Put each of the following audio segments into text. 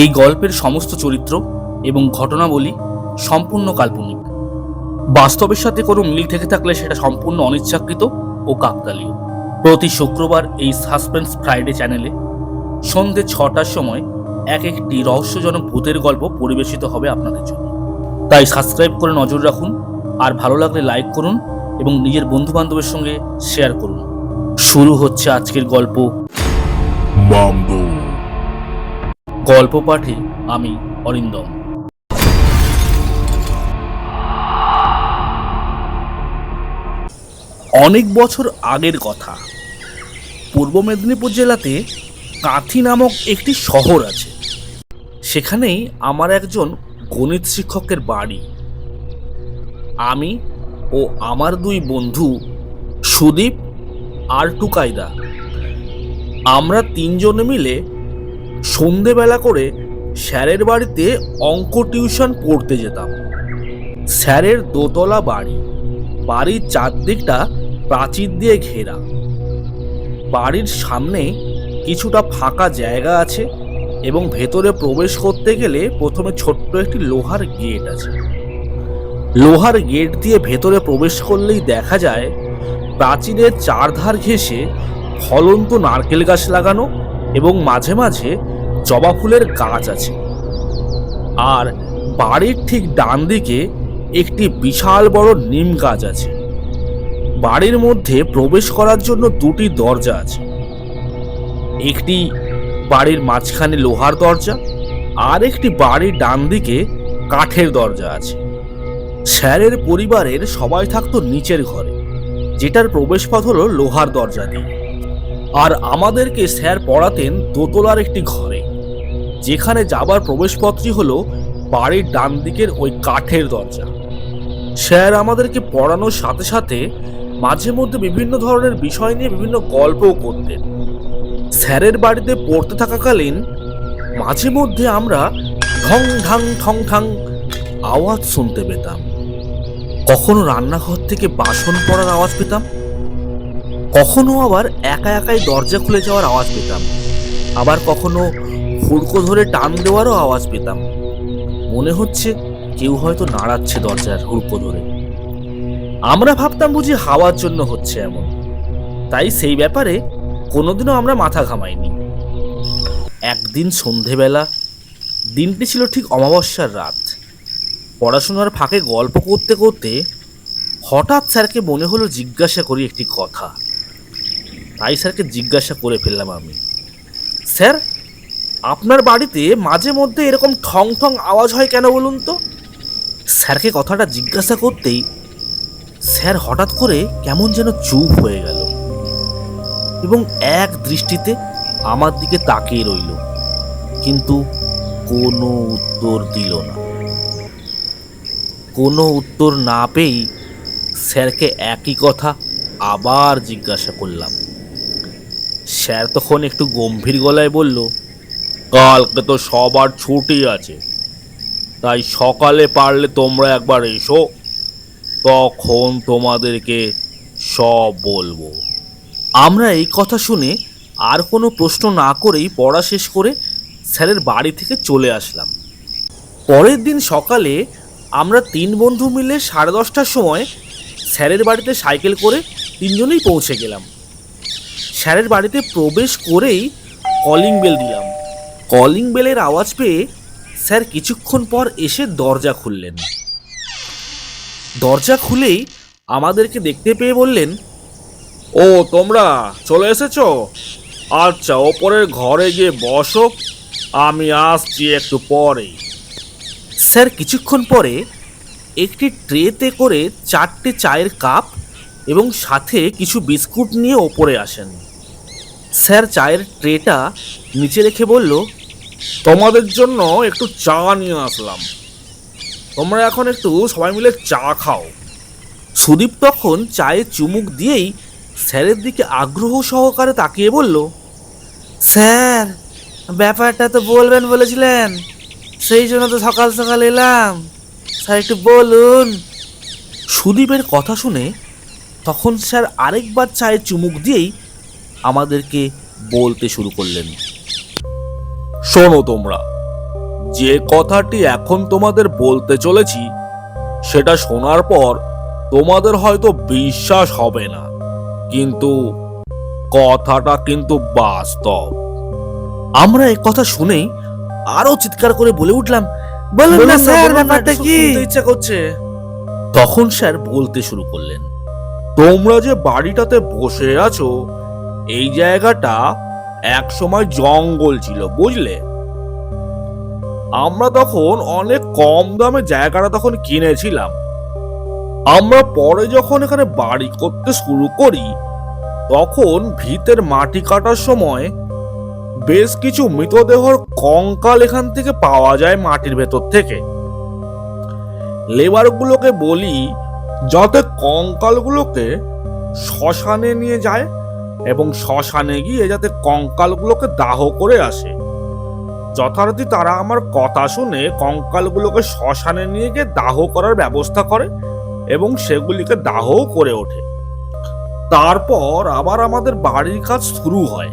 এই গল্পের সমস্ত চরিত্র এবং ঘটনাবলী সম্পূর্ণ কাল্পনিক। বাস্তবের সাথে কোনো মিল থেকে থাকলে সেটা সম্পূর্ণ অনিচ্ছাকৃত ও কাকতালীয়। প্রতি শুক্রবার এই সাসপেন্স ফ্রাইডে চ্যানেলে সন্ধে ছটার সময় এক একটি রহস্যজনক ভূতের গল্প পরিবেশিত হবে আপনাদের জন্য। তাই সাবস্ক্রাইব করে নজর রাখুন, আর ভালো লাগলে লাইক করুন এবং নিজের বন্ধু বান্ধবের সঙ্গে শেয়ার করুন। শুরু হচ্ছে আজকের গল্প। মামদো গল্প পাঠে আমি অরিন্দম। অনেক বছর আগের কথা। পূর্ব মেদিনীপুর জেলাতে কাঁথি নামক একটি শহর আছে। সেখানেই আমার একজন গণিত শিক্ষকের বাড়ি। আমি ও আমার দুই বন্ধু সুদীপ আর টুকাইদা। আমরা তিনজনে মিলে সন্ধেবেলা করে স্যারের বাড়িতে অঙ্ক টিউশন পড়তে যেতাম। স্যারের দোতলা বাড়ি। বাড়ির চারদিকটা প্রাচীর দিয়ে ঘেরা। বাড়ির সামনে কিছুটা ফাঁকা জায়গা আছে এবং ভেতরে প্রবেশ করতে গেলে প্রথমে ছোট্ট একটি লোহার গেট আছে। লোহার গেট দিয়ে ভেতরে প্রবেশ করলেই দেখা যায়, প্রাচীরের চারধার ঘেঁষে ফলন্ত নারকেল গাছ লাগানো এবং মাঝে মাঝে জবা ফুলের গাছ আছে। আর বাড়ির ঠিক ডান দিকে একটি বিশাল বড় নিম গাছ আছে। বাড়ির মধ্যে প্রবেশ করার জন্য দুটি দরজা আছে। একটি বাড়ির মাঝখানে লোহার দরজা আর একটি বাড়ির ডান দিকে কাঠের দরজা আছে। স্যারের পরিবারের সবাই থাকতো নিচের ঘরে, যেটার প্রবেশপথ হলো লোহার দরজা দিয়ে। আর আমাদেরকে স্যার পড়াতেন দোতলার একটি ঘরে। যেখানে যাবার প্রবেশপথটি হলো বাড়ির ডান দিকের ওই কাঠের দরজা। স্যার আমাদেরকে পড়ানোর সাথে সাথে মাঝে মধ্যে বিভিন্ন ধরনের বিষয় নিয়ে বিভিন্ন গল্পও করতেন। স্যারের বাড়িতে পড়তে থাকাকালীন মাঝে মধ্যে আমরা ঢং ঢাং ঠং ঠাং আওয়াজ শুনতে পেতাম। কখনো রান্নাঘর থেকে বাসন পড়ার আওয়াজ পেতাম। কখনো আবার একা একাই দরজা খুলে যাওয়ার আওয়াজ পেতাম। আবার কখনো হুড়কো ধরে টান দেওয়ারও আওয়াজ পেতাম। মনে হচ্ছে কেউ হয়তো নাড়াচ্ছে দরজার হুড়কো ধরে। আমরা ভাবতাম বুঝি হাওয়ার জন্য হচ্ছে এমন। তাই সেই ব্যাপারে কোনোদিনও আমরা মাথা ঘামাইনি। একদিন সন্ধেবেলা, দিনটি ছিল ঠিক অমাবস্যার রাত। পড়াশোনার ফাঁকে গল্প করতে করতে হঠাৎ স্যারকে মনে হলো জিজ্ঞাসা করি একটি কথা। তাই স্যারকে জিজ্ঞাসা করে ফেললাম আমি। স্যার আপনার বাড়িতে মাঝে মধ্যে এরকম ঠং ঠং আওয়াজ হয় কেন বলুন তো? স্যারকে কথাটা জিজ্ঞাসা করতেই স্যার হঠাৎ করে কেমন যেন চুপ হয়ে গেল এবং এক দৃষ্টিতে আমার দিকে তাকিয়ে রইল, কিন্তু কোনো উত্তর দিল না। কোনো উত্তর না পেয়েই স্যারকে একই কথা আবার জিজ্ঞাসা করলাম। স্যার তখন একটু গম্ভীর গলায় বলল কালকে তো সবার ছুটি আছে। তাই সকালে পারলে তোমরা একবার এসো, তখন তোমাদেরকে সব বলব। আমরা এই কথা শুনে আর কোনো প্রশ্ন না করেই পড়া শেষ করে স্যারের বাড়ি থেকে চলে আসলাম। পরের দিন সকালে আমরা তিন বন্ধু মিলে সাড়ে দশটার সময় স্যারের বাড়িতে সাইকেল করে তিনজনেই পৌঁছে গেলাম। স্যারের বাড়িতে প্রবেশ করেই কলিং বেল দিলাম। কলিং বেলের আওয়াজ পেয়ে স্যার কিছুক্ষণ পর এসে দরজা খুললেন। দরজা খুলেই আমাদেরকে দেখতে পেয়ে বললেন, ও, তোমরা চলে এসেছ? আচ্ছা ওপরের ঘরে গিয়ে বসো, আমি আসছি একটু পরে। স্যার কিছুক্ষণ পরে একটি ট্রেতে করে চারটে চায়ের কাপ এবং সাথে কিছু বিস্কুট নিয়ে ওপরে আসেন। স্যার চায়ের ট্রেটা নিচে রেখে বলল তোমাদের জন্য একটু চা নিয়ে আসলাম। তোমরা এখন একটু সবাই মিলে চা খাও। সুদীপ তখন চায়ে চুমুক দিয়েই স্যারের দিকে আগ্রহ সহকারে তাকিয়ে বলল স্যার ব্যাপারটা তো বলবেন বলেছিলেন। সেই জন্য তো সকাল সকাল এলাম। স্যার একটু বলুন। সুদীপের কথা শুনে তখন স্যার আরেকবার চায়ে চুমুক দিয়েই আমাদেরকে বলতে শুরু করলেন। শোনো তোমরা যে কথাটি এখন তোমাদের বলতে চলেছি সেটা শোনার পর তোমাদের হয়তো বিশ্বাস হবে না। কিন্তু কথাটা কিন্তু বাস্তব। আমরা এই কথা শুনেই আরও চিৎকার করে বলে উঠলাম বলুন না স্যার ব্যাপারটা কি? ইচ্ছা করছে। তখন স্যার বলতে শুরু করলেন তোমরা যে বাড়িটাতে বসে আছো এই জায়গাটা এক সময় জঙ্গল ছিল, বুঝলে? আমরা তখন অনেক কম দামে জায়গাটা তখন কিনেছিলাম। আমরা পরে যখন এখানে বাড়ি করতে শুরু করি, তখন ভিতের মাটি কাটার সময় বেশ কিছু মৃতদেহর কঙ্কাল এখান থেকে পাওয়া যায় মাটির ভেতর থেকে। লেবারগুলোকে বলি, যাতে কঙ্কালগুলোকে শ্মশানে নিয়ে যায় এবং শ্মশানে গিয়ে যাতে কঙ্কালগুলোকে দাহ করে আসে। যথারীতি তারা আমার কথা শুনে কঙ্কালগুলোকে শ্মশানে নিয়ে গিয়ে দাহ করার ব্যবস্থা করে এবং সেগুলিকে দাহও করে ওঠে। তারপর আবার আমাদের বাড়ির কাজ শুরু হয়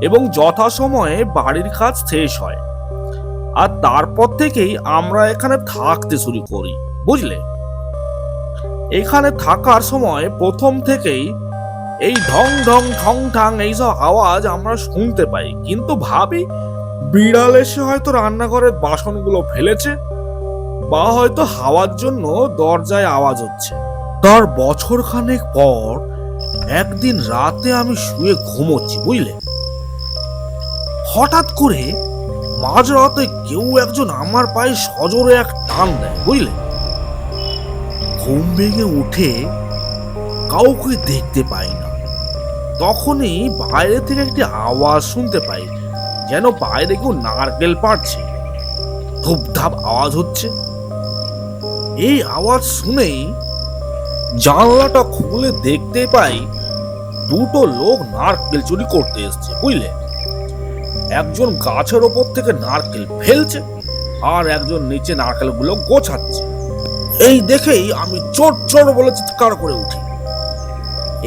এবং যথাসময়ে বাড়ির কাজ শেষ হয়। আর তারপর থেকেই আমরা এখানে থাকতে শুরু করি, বুঝলে? এখানে থাকার সময় প্রথম থেকেই এই ঢং ঢং ঠং ঠাং এইসব আওয়াজ আমরা শুনতে পাই। কিন্তু ভাবি, বিড়াল এসে হয়তো রান্নাঘরের বাসনগুলো ফেলেছে বা হয়তো হাওয়ার জন্য দরজায় আওয়াজ হচ্ছে। তার বছর খানেক পর একদিন রাতে আমি শুয়ে ঘুমোচ্ছি, বুঝলে? হঠাৎ করে মাঝরাতে কেউ একজন আমার পায়ে সজোরে এক টান দেয়, বুঝলে? ঘুম ভেঙে উঠে কাউকে দেখতে পাই তখনই বাইরে থেকে একটি আওয়াজ শুনতে পাই, যেন বাইরে কেউ নারকেল পাড়ছে। ধূপধাপ আওয়াজ হচ্ছে। এই আওয়াজ শুনেই জানলাটা খুলে দেখতে পাই, দুটো লোক নারকেল চুরি করতে এসছে, বুঝলে? একজন গাছের ওপর থেকে নারকেল ফেলছে আর একজন নিচে নারকেলগুলো গোছাচ্ছে। এই দেখেই আমি চোট চোট বলে চিৎকার করে উঠি।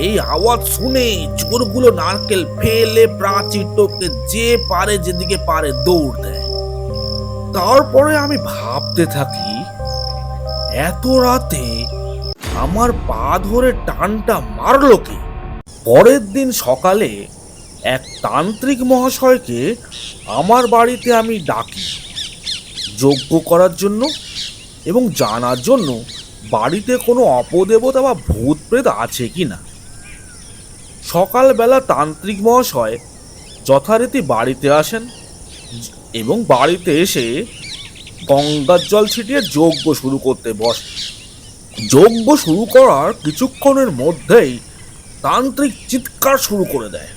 এই আওয়াজ শুনে চোরগুলো নারকেল ফেলে প্রাচীর টোকে যে পারে যেদিকে পারে দৌড় দেয়। তারপরে আমি ভাবতে থাকি, এত রাতে আমার পা ধরে টানটা মারলো কি? পরের দিন সকালে এক তান্ত্রিক মহাশয়কে আমার বাড়িতে আমি ডাকি। যজ্ঞ করার জন্য এবং জানার জন্য বাড়িতে কোনো অপদেবতা বা ভূত প্রেত আছে কি না সকালবেলা তান্ত্রিক মহাশয় যথারীতি বাড়িতে আসেন এবং বাড়িতে এসে গঙ্গার জল ছিটিয়ে যজ্ঞ শুরু করতে বসে। যজ্ঞ শুরু করার কিছুক্ষণের মধ্যেই তান্ত্রিক চিৎকার শুরু করে দেয়।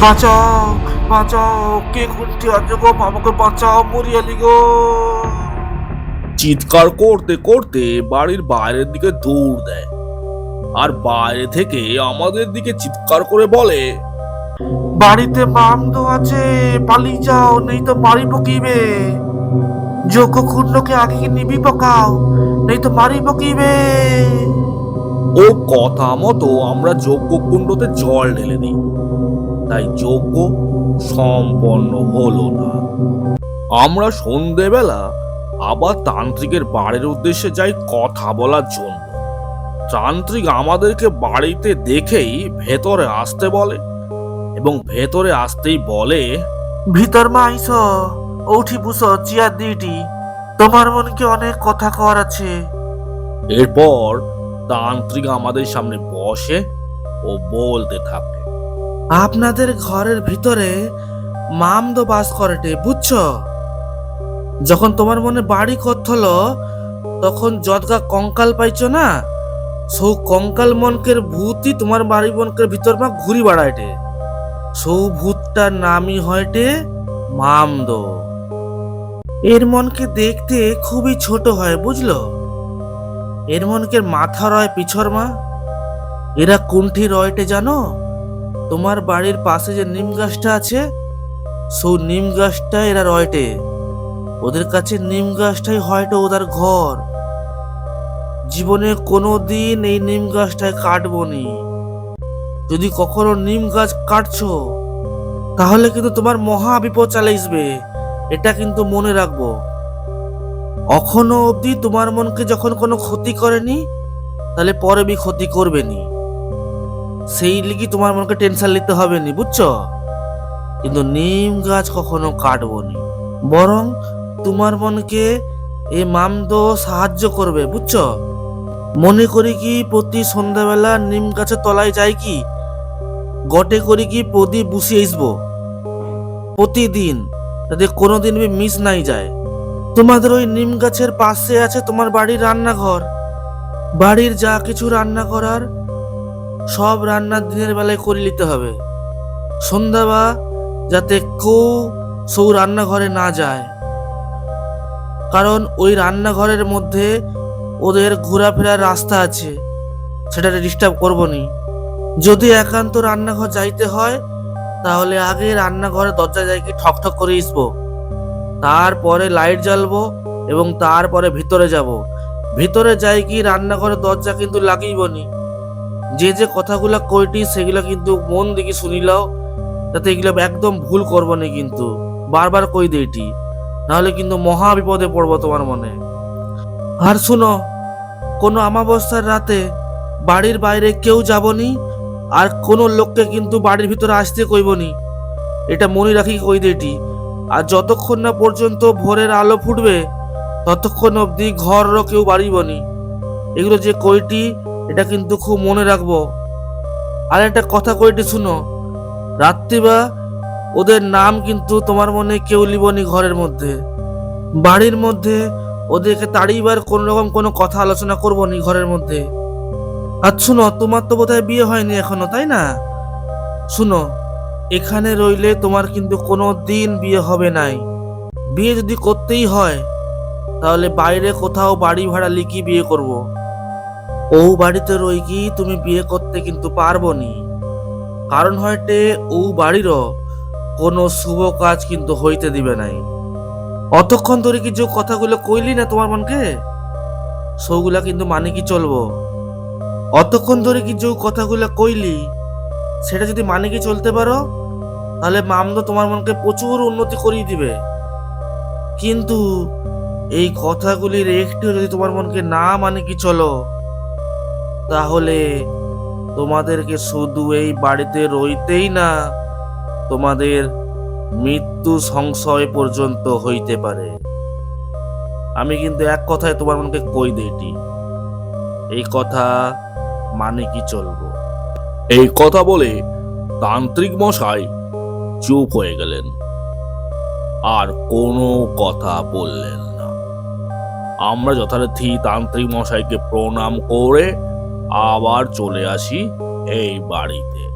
বাঁচাও বাঁচাও কে কুন্টি আছে গো? আমাকে বাঁচাও মরিয়ালি গো। চিৎকার করতে করতে বাড়ির বাইরের দিকে দৌড় দেয়। আর বাইরে থেকে আমাদের দিকে চিৎকার করে বলে বাড়িতে মামদ আছে পালিয়ে যাও নেই তো মারি পকিবে যোগ্য কুণ্ডকে আগে নিবি পকাও নেই তো মারি পকিবে ও কথা মতো আমরা যজ্ঞ কুণ্ডতে জল ঢেলে দিই। তাই যজ্ঞ সম্পন্ন হলো না। আমরা সন্ধেবেলা আবার তান্ত্রিকের বাড়ির উদ্দেশ্যে যাই কথা বলার জন্য। তান্ত্রিক আমাদেরকে বাড়িতে দেখেই ভেতরে আসতে বলে এবং ভেতরে আসতেই বলে ভিতর মা আইস উঠি বুস চেয়ার দিটি তোমার মনকে অনেক কথা কর আছে। এরপর তান্ত্রিক আমাদের সামনে বসে ও বলতে থাকে আপনাদের ঘরের ভিতরে মামদ বাস করেটে বুঝছ? যখন তোমার মনে বাড়ি কথল তখন যদগা কঙ্কাল পাইছো না? সৌ কঙ্কাল মনকের ভূতই তোমার বাড়ি মনকের ভিতর মা ঘুরি বাড়াইটে। সৌ ভূতটার নামই হয়টে মামদ। এর মনকে দেখতে খুবই ছোট হয়, বুঝলো? এর মনকে মাথা রয় পিছর মা। এরা কোনটি রয়টে জানো? তোমার বাড়ির পাশে যে নিম গাছটা আছে, সৌ নিম গাছটা এরা রয়টে। ওদের কাছে নিম গাছটাই হয়তো ওদের ঘর। জীবনে কোনো দিন এই নিম গাছটায় কাটবো নি। যদি কখনো নিম গাছ কাটছো, তাহলে কিন্তু তোমার মহা বিপদ চালাইসবে, এটা কিন্তু মনে রাখব। এখনও অবধি তোমার মনকে যখন কোনো ক্ষতি করেনি, তাহলে পরে বি ক্ষতি করবে নি। সেই লিগি তোমার মনকে টেনশন নিতে হবে নি, বুঝছ? কিন্তু নিম গাছ কখনো কাটবো নি। বরং তোমার মনকে এই মামদো সাহায্য করবে, বুঝছ? মনে করি কি প্রতি সন্ধ্যাবেলা নিম গাছের তলায় যাই কি? গটে করি কি প্রদীপ বসিয়ে আসব প্রতিদিন, যাতে কোনোদিন মিস নাই যায় তোমাদের ওই নিম গাছের পাশে আছে তোমার বাড়ির রান্নাঘর। বাড়ির যা কিছু রান্না করার, সব রান্না দিনের বেলায় করে নিতে হবে। সন্ধ্যাবা যাতে কেউ সৌ রান্নাঘরে না যায়। কারণ ওই রান্নাঘরের মধ্যে ওদের ঘোরাফেরার রাস্তা আছে। সেটা ডিস্টার্ব করব নি যদি একান্ত রান্নাঘর যাইতে হয়, তাহলে আগে রান্নাঘরে দরজা যাই কি ঠক ঠক করে আসব তারপরে লাইট জ্বালবো এবং তারপরে ভিতরে যাব। ভিতরে যাই কি রান্নাঘরের দরজা কিন্তু লাগিব নি যে যে কথাগুলা কইটি, সেগুলা কিন্তু মন দিকে শুনিলাও যাতে এগুলো একদম ভুল করব না কিন্তু। বারবার কই দেইটি। নাহলে কিন্তু মহা বিপদে পড়ব তোমার মনে। আর শুনো, কোনো আমাবস্যার রাতে বাড়ির বাইরে কেউ যাবনি আর কোনো লোককে কিন্তু বাড়ির ভিতরে আসতে কইবনি। এটা মনে রাখি কই দেটি আর যতক্ষণ না পর্যন্ত ভোরের আলো ফুটবে, ততক্ষণ অবধি ঘরও কেউ বাড়িবনি। এগুলো যে কইটি, এটা কিন্তু খুব মনে রাখব। আর একটা কথা কইটি শুনো, রাত্রিবা ওদের নাম কিন্তু তোমার মনে কেউ লিবনি ঘরের মধ্যে। বাড়ির মধ্যে ওদেরকে তাড়িবার কোন রকম কোনো কথা আলোচনা করব নি ঘরের মধ্যে। আর শুনো, তোমার তো বোধহয় বিয়ে হয়নি এখনও, তাই না? শুনো, এখানে রইলে তোমার কিন্তু কোনো দিন বিয়ে হবে নাই। বিয়ে যদি করতেই হয়, তাহলে বাইরে কোথাও বাড়ি ভাড়া লিখি বিয়ে করব। ও বাড়িতে রই কি তুমি বিয়ে করতে কিন্তু পারব নি। কারণ হয়টে ও বাড়িরও কোনো শুভ কাজ কিন্তু হইতে দিবে নাই। অতক্ষণ ধরে কি যে কথাগুলো কইলি না তোমার মনকে? সৌগুলা কিন্তু মানে কি চলবো? অতক্ষণ ধরে কি যে কথাগুলো কইলি, সেটা যদি মানে কি চলতে পারো, তাহলে মামদো তোমার মনকে প্রচুর উন্নতি করিয়ে দিবে। কিন্তু এই কথাগুলির একটু যদি তোমার মনকে না মানে কি চলো, তাহলে তোমাদেরকে শুধু এই বাড়িতে রইতেই না, তোমাদের মৃত্যু সংশয় পর্যন্ত হইতে পারে। আমি কিন্তু এক কথায় তোমার মনকে কই দিইটি এই কথা মানে কি চলবো? এই কথা বলে তান্ত্রিক মশাই চুপ হয়ে গেলেন। আর কোনো কথা বললেন না। আমরা যথারীতি তান্ত্রিক মশাইকে প্রণাম করে আবার চলে আসি এই বাড়িতে।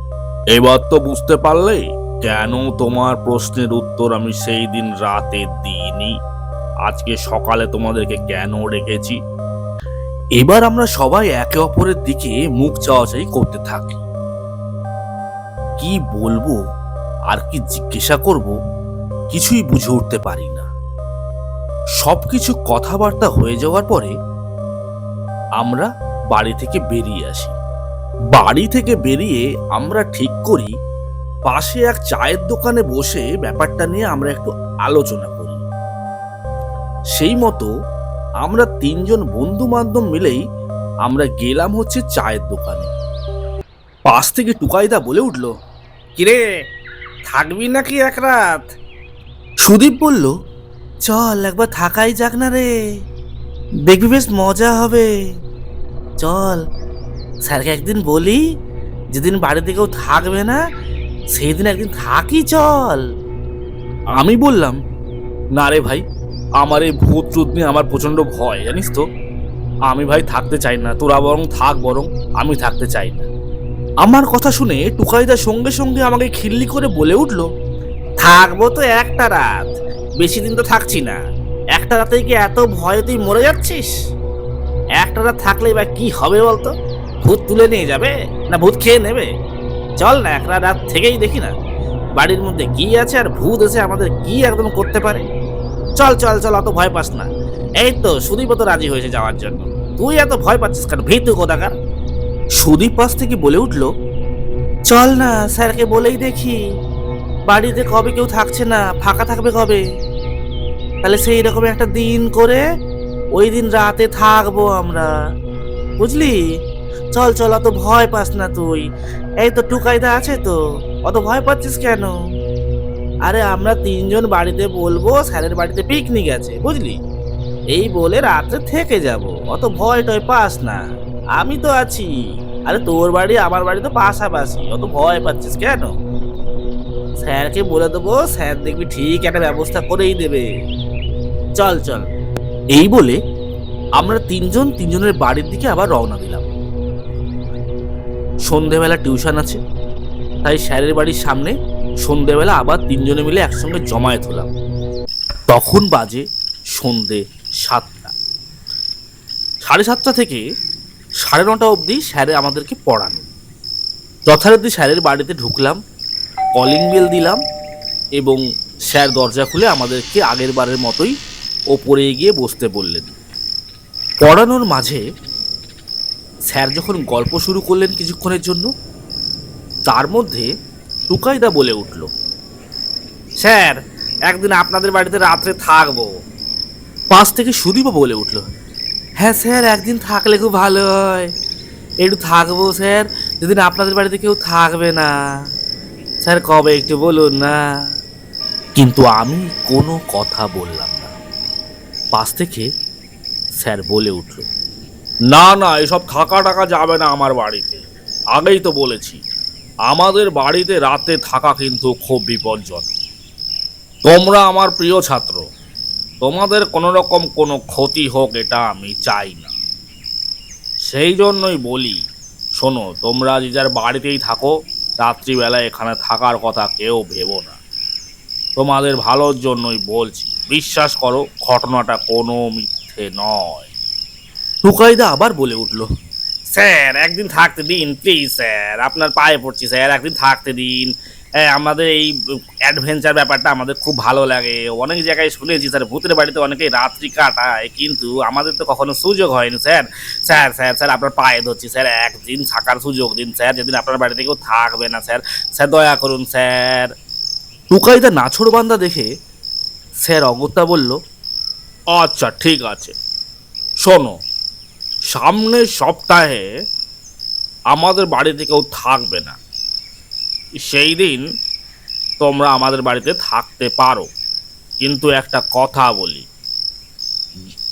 এবার তো বুঝতে পারলে কেন তোমার প্রশ্নের উত্তর আমি সেই দিন রাতে দিইনি? আজকে সকালে তোমাদেরকে কেন রেখেছি? এবার আমরা সবাই একে অপরের দিকে মুখ চাওয়াচাই করতে থাকি। কি বলব? আর কি জিজ্ঞাসা করব? কিছুই বুঝে উঠতে পারি না। সবকিছু কথাবার্তা হয়ে যাওয়ার পরে আমরা বাড়ি থেকে বেরিয়ে আসি। বাড়ি থেকে বেরিয়ে আমরা ঠিক করি পাশে এক চায়ের দোকানে বসে ব্যাপারটা নিয়ে আমরা একটু আলোচনা করি। সেই মতো আমরা তিনজন বন্ধু বান্ধব মিলেই আমরা গেলাম হচ্ছে চায়ের দোকানে। পাশ থেকে টুকাইদা বলে উঠল, কিরে, থাকবি নাকি এক রাত? সুদীপ বলল, চল, একবার থাকাই যাক না রে। দেখবি বেশ মজা হবে। চল, স্যারকে একদিন বলি, যেদিন বাড়িতে কেউ থাকবে না সেই দিন একদিন থাকি চল। আমি বললাম, না রে ভাই, আমার এই ভূত টুত নিয়ে আমার প্রচণ্ড ভয়, জানিস তো? আমি ভাই থাকতে চাই না, তোরা বরং থাক বরং আমি থাকতে চাই না। আমার কথা শুনে টুকাইদা সঙ্গে সঙ্গে আমাকে খিল্লি করে বলে উঠল, থাকব তো একটা রাত, বেশি দিন তো থাকছি না। একটা রাতেই কি এত ভয়ে তুই মরে যাচ্ছিস? একটা রাত থাকলে বা কি হবে বলতো? ভূত তুলে নিয়ে যাবে না ভূত খেয়ে নেবে? চল না একটা রাত থেকেই দেখি না। বাড়ির মধ্যে কি আছে আর ভূত এসে আমাদের কি একদম করতে পারে? চল চল চল, অত ভয় পাস না। এই তো সুদীপ তো রাজি হয়েছে যাওয়ার জন্য। তুই এত ভয় পাচ্ছিস কেন? ভীতু কোথাকার? সুদীপ পাশ থেকে বলে উঠল, চল না, স্যারকে বলেই দেখি। বাড়িতে কবে কেউ থাকছে না, ফাঁকা থাকবে কবে? তাহলে সেই রকম একটা দিন করে ওই দিন রাতে থাকব আমরা। বুঝলি? চল চল, অত ভয় পাস না তুই। এই তো টুকাইদা আছে তো, অত ভয় পাচ্ছিস কেন? আরে আমরা তিনজন বাড়িতে বলব, স্যারের বাড়িতে পিকনিক আছে, বুঝলি? এই বলে রাত্রে থেকে যাব, অত ভয় টয় পাস না। আমি তো আছি, আরে তোর বাড়ি আমার বাড়ি তো পাশাপাশি, অত ভয় পাচ্ছিস কেন? স্যারকে বলে দেবো, স্যার দেখবি ঠিক একটা ব্যবস্থা করেই দেবে। চল চল। এই বলে আমরা তিনজন, তিনজনের বাড়ির দিকে আবার রওনা দিলাম। সন্ধেবেলা টিউশন আছে, তাই স্যারের বাড়ির সামনে সন্ধেবেলা আবার তিনজনে মিলে একসঙ্গে জমায়েত হলাম। তখন বাজে সন্ধে সাতটা। সাড়ে সাতটা থেকে সাড়ে নটা অবধি স্যারে আমাদেরকে পড়ান। যথারীতি স্যারের বাড়িতে ঢুকলাম কলিং বেল দিলাম এবং স্যার দরজা খুলে আমাদেরকে আগের বারের মতোই ওপরে গিয়ে বসতে বললেন। পড়ানোর মাঝে স্যার যখন গল্প শুরু করলেন কিছুক্ষণের জন্য, তার মধ্যে টুকাইদা বলে উঠল, স্যার, একদিন আপনাদের বাড়িতে রাত্রে থাকব। পাশ থেকে সুদীপও বলে উঠল হ্যাঁ স্যার, একদিন থাকলে খুব ভালো হয়। একটু থাকব স্যার, যেদিন আপনাদের বাড়িতে কেউ থাকবে না। স্যার, কবে একটু বলুন না। কিন্তু আমি কোনো কথা বললাম না। পাশ থেকে স্যার বলে উঠল না না, এসব থাকা টাকা যাবে না আমার বাড়িতে। আগেই তো বলেছি, আমাদের বাড়িতে রাতে থাকা কিন্তু খুব বিপজ্জনক। তোমরা আমার প্রিয় ছাত্র, তোমাদের কোনো রকম কোনো ক্ষতি হোক এটা আমি চাই না। সেই জন্যই বলি, শোনো, তোমরা যে যার বাড়িতেই থাকো, রাত্রিবেলা এখানে থাকার কথা কেউ ভেবো না। তোমাদের ভালোর জন্যই বলছি, বিশ্বাস করো, ঘটনাটা কোনো মিথ্যে নয়। টুকাইদা আবার বলে উঠল স্যার একদিন থাকতে দিন প্লিজ স্যার। আপনার পায়ে পড়ছি স্যার। একদিন থাকতে দিন। হ্যাঁ আমাদের এই অ্যাডভেঞ্চার ব্যাপারটা আমাদের খুব ভালো লাগে। অনেক জায়গায় শুনেছি স্যার ভূতের বাড়িতে অনেকেই রাত্রি কাটায় কিন্তু আমাদের তো কখনো সুযোগ হয়নি স্যার। স্যার স্যার স্যার আপনার পায়ে ধরছি স্যার। একদিন থাকার সুযোগ দিন স্যার। যেদিন আপনার বাড়িতে কেউ থাকবে না স্যার। স্যার দয়া করুন স্যার। টুকাইদা নাছড় বান্দা দেখে স্যার অগত্যা বলল আচ্ছা ঠিক আছে। শোনো সামনের সপ্তাহে আমাদের বাড়িতে কেউ থাকবে না। সেই দিন তোমরা আমাদের বাড়িতে থাকতে পারো। কিন্তু একটা কথা বলি,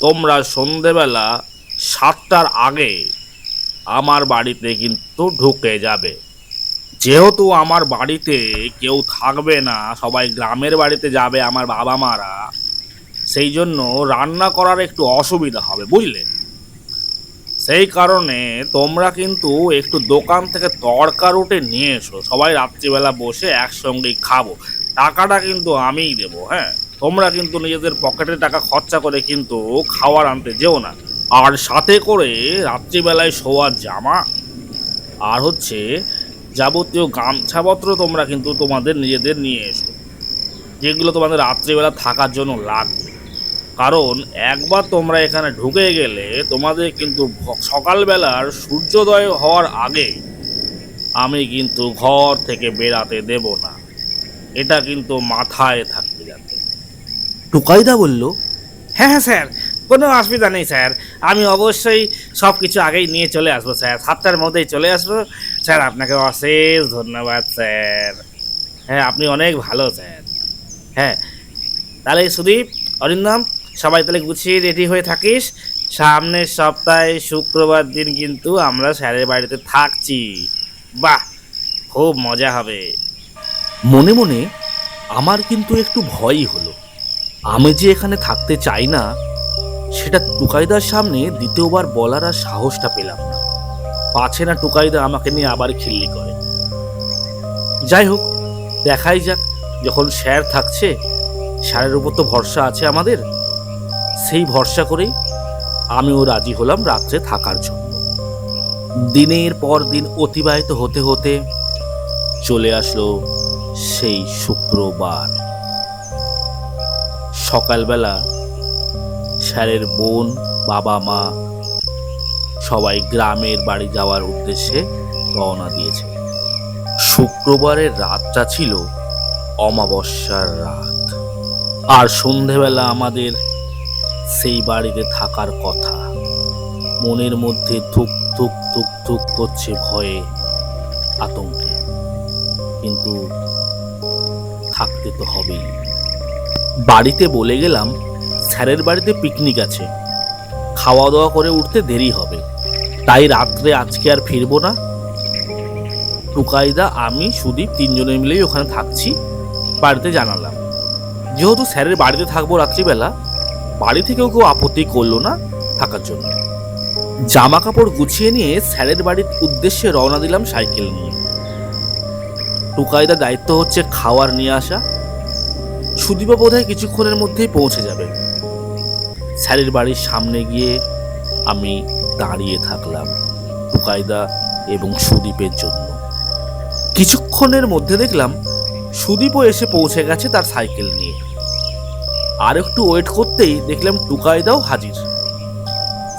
তোমরা সন্ধেবেলা সাতটার আগে আমার বাড়িতে কিন্তু ঢুকে যাবে। যেহেতু আমার বাড়িতে কেউ থাকবে না, সবাই গ্রামের বাড়িতে যাবে আমার বাবা মারা সেই জন্য রান্না করার একটু অসুবিধা হবে, বুঝলে? সেই কারণে তোমরা কিন্তু একটু দোকান থেকে তড়কা রুটে নিয়ে এসো। সবাই রাত্রিবেলা বসে একসঙ্গেই খাব। টাকাটা কিন্তু আমিই দেবো হ্যাঁ? তোমরা কিন্তু নিজেদের পকেটে টাকা খরচা করে কিন্তু খাবার আনতে যেও না। আর সাথে করে রাত্রিবেলায় শোয়ার জামা আর হচ্ছে যাবতীয় গামছাপত্র তোমরা কিন্তু তোমাদের নিজেদের নিয়ে এসো। যেগুলো তোমাদের রাত্রিবেলা থাকার জন্য লাগবে। কারণ একবার তোমরা এখানে ঢুকে গেলে তোমাদের কিন্তু সকালবেলার সূর্যোদয় হওয়ার আগে আমি কিন্তু ঘর থেকে বেরাতে দেব না। এটা কিন্তু মাথায় থাকতে যাবে টুকাইদা বলল। হ্যাঁ হ্যাঁ স্যার। কোনো অসুবিধা নেই স্যার। আমি অবশ্যই সব কিছু আগেই নিয়ে চলে আসব স্যার। সাতটার মধ্যেই চলে আসব। স্যার আপনাকে অশেষ ধন্যবাদ স্যার। হ্যাঁ আপনি অনেক ভালো স্যার। হ্যাঁ। তাহলে সুদীপ অরিন্দম সবাই তাহলে গুছিয়ে রেডি হয়ে থাকিস। সামনের সপ্তাহে শুক্রবার দিন কিন্তু আমরা স্যারের বাড়িতে থাকছি। বাহ, খুব মজা হবে। মনে মনে আমার কিন্তু একটু ভয়ই হলো। আমি যে এখানে থাকতে চাই না, সেটা টুকাইদার সামনে দ্বিতীয়বার বলার আর সাহসটা পেলাম না। পাছে না টুকাইদা আমাকে নিয়ে আবার খিল্লি করে। যাই হোক, দেখাই যাক, যখন স্যার থাকছে, স্যারের উপর তো ভরসা আছে আমাদের। সেই ভরসা করেই আমিও রাজি হলাম রাত্রে থাকার জন্য। দিনের পর দিন অতিবাহিত হতে হতে চলে আসলো সেই শুক্রবার। সকালবেলা স্যারের বোন, বাবা, মা সবাই গ্রামের বাড়ি যাওয়ার উদ্দেশ্যে রওনা দিয়েছে। শুক্রবারের রাতটা ছিল অমাবস্যার রাত। আর সন্ধেবেলা আমাদের সেই বাড়িতে থাকার কথা। মনের মধ্যে ধুক ধুক ধুক ধুক করছে ভয়ে আতঙ্কে। কিন্তু থাকতে তো হবেই। বাড়িতে বলে গেলাম, স্যারের বাড়িতে পিকনিক আছে। খাওয়া দাওয়া করে উঠতে দেরি হবে। তাই রাত্রে আজকে আর ফিরবো না। টুকাইদা আমি, সুদীপ তিনজনে মিলেই ওখানে থাকছি। বাড়িতে জানালাম। যেহেতু স্যারের বাড়িতে থাকব রাত্রিবেলা বাড়ি থেকেও কেউ আপত্তি করল না থাকার জন্য। জামা কাপড় গুছিয়ে নিয়ে স্যারের বাড়ির উদ্দেশ্যে রওনা দিলাম সাইকেল নিয়ে। টুকাইদা দায়িত্ব হচ্ছে খাওয়ার নিয়ে আসা। সুদীপা বোধহয় কিছুক্ষণের মধ্যেই পৌঁছে যাবে। স্যারের বাড়ির সামনে গিয়ে আমি দাঁড়িয়ে থাকলাম টুকাইদা এবং সুদীপের জন্য। কিছুক্ষণের মধ্যে দেখলাম সুদীপও এসে পৌঁছে গেছে তার সাইকেল নিয়ে। আর একটু ওয়েট করতেই দেখলাম টুকাইদাও হাজির।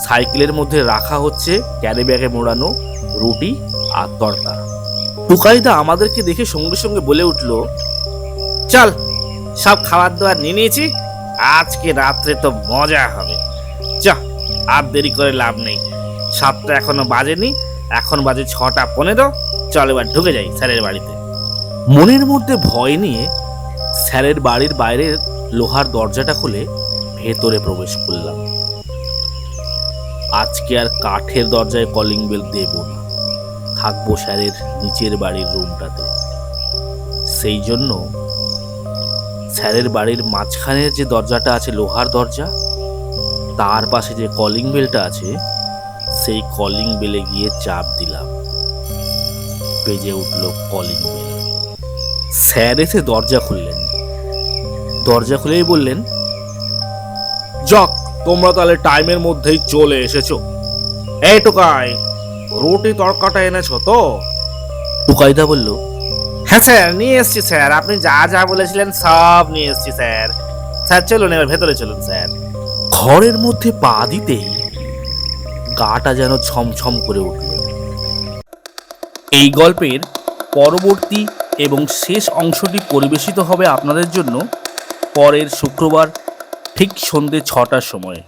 সাইকেলের মধ্যে রাখা হচ্ছে ক্যারি ব্যাগে মোড়ানো রুটি আর তরকা টুকাইদা আমাদেরকে দেখে সঙ্গে সঙ্গে বলে উঠল, চল, সব খাবার দাবার নিয়ে নিয়েছি, আজকে রাত্রে তো মজা হবে। চ আর দেরি করে লাভ নেই। সাতটা এখনও বাজেনি, এখন বাজে ছটা পনেরো। চল এবার ঢুকে যাই স্যারের বাড়িতে। মনের মধ্যে ভয় নিয়ে স্যারের বাড়ির বাইরের লোহার দরজাটা খুলে ভেতরে প্রবেশ করলাম। আজকে আর কাঠের দরজায় কলিং বেল দেব না। থাকব স্যারের নিচের বাড়ির রুমটাতে সেই জন্য স্যারের বাড়ির মাঝখানের যে দরজাটা আছে, লোহার দরজা, তার পাশে যে কলিং বেলটা আছে, সেই কলিং বেলে গিয়ে চাপ দিলাম। বেজে উঠল কলিং বেল স্যার এসে দরজা খুললেন। দরজা খুলেই বললেন, যাক, তোমরা তাহলে টাইমের মধ্যেই চলে এসেছ। এই টোকাই, রুটি তরকাটা এনেছো তো? টুকাইদা বলল হ্যাঁ স্যার, নিয়ে এসছি স্যার। আপনি যা যা বলেছিলেন সব নিয়ে এসছি স্যার। স্যার, চলুন এবার ভেতরে চলুন স্যার। ঘরের মধ্যে পা দিতেই গাটা যেন ছমছম করে উঠল। এই গল্পের পরবর্তী এবং শেষ অংশটি পরিবেশিত হবে আপনাদের জন্য পরের শুক্রবার ঠিক সন্ধে ছটার সময়ে।